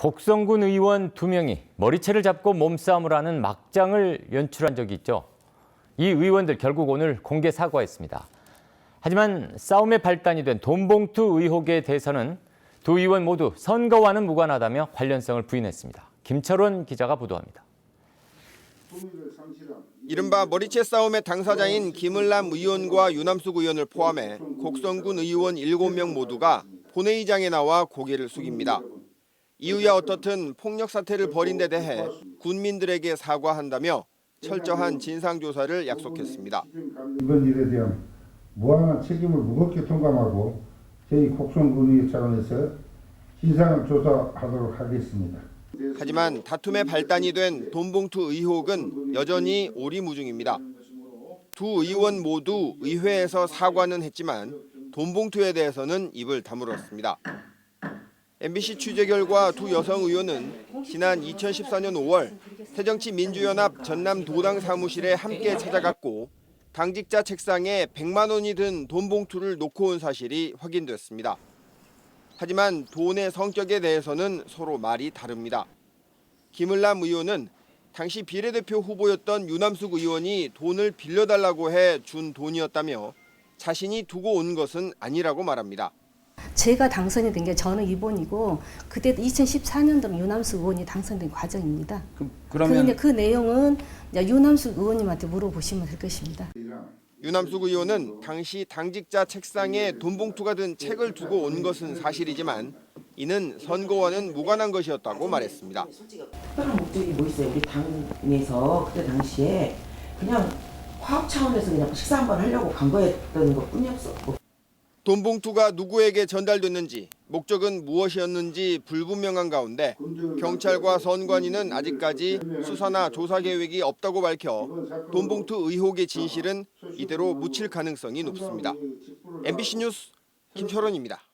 곡성군 의원 두 명이 머리채를 잡고 몸싸움을 하는 막장을 연출한 적이 있죠. 이 의원들 결국 오늘 공개 사과했습니다. 하지만 싸움의 발단이 된 돈봉투 의혹에 대해서는 두 의원 모두 선거와는 무관하다며 관련성을 부인했습니다. 김철원 기자가 보도합니다. 이른바 머리채 싸움의 당사자인 김을남 의원과 유남숙 의원을 포함해 곡성군 의원 7명 모두가 본회의장에 나와 고개를 숙입니다. 이유야 어떻든 폭력 사태를 벌인 데 대해 군민들에게 사과한다며 철저한 진상 조사를 약속했습니다. 이번 일에 대한 무한한 책임을 무겁게 통감하고 저희 곡성군의 차원에서 진상을 조사하도록 하겠습니다. 하지만 다툼의 발단이 된 돈봉투 의혹은 여전히 오리무중입니다. 두 의원 모두 의회에서 사과는 했지만 돈봉투에 대해서는 입을 다물었습니다. MBC 취재 결과 두 여성 의원은 지난 2014년 5월 새정치민주연합 전남 도당 사무실에 함께 찾아갔고 당직자 책상에 100만 원이 든 돈 봉투를 놓고 온 사실이 확인됐습니다. 하지만 돈의 성격에 대해서는 서로 말이 다릅니다. 김을남 의원은 당시 비례대표 후보였던 유남숙 의원이 돈을 빌려달라고 해 준 돈이었다며 자신이 두고 온 것은 아니라고 말합니다. 제가 당선이 된 게 저는 2번이고 그때 2014년도 유남숙 의원이 당선된 과정입니다. 그, 그런데 그 내용은 유남숙 의원님한테 물어보시면 될 것입니다. 유남숙 의원은 당시 당직자 책상에 돈봉투가 든 책을 두고 온 것은 사실이지만 이는 선거와는 무관한 것이었다고 말했습니다. 특별한 목적이 뭐 있어요? 우리 당에서 그때 당시에 그냥 화학 차원에서 그냥 식사 한번 하려고 간 거였던 것 뿐이었었고 돈 봉투가 누구에게 전달됐는지 목적은 무엇이었는지 불분명한 가운데 경찰과 선관위는 아직까지 수사나 조사 계획이 없다고 밝혀 돈 봉투 의혹의 진실은 이대로 묻힐 가능성이 높습니다. MBC 뉴스 김철원입니다.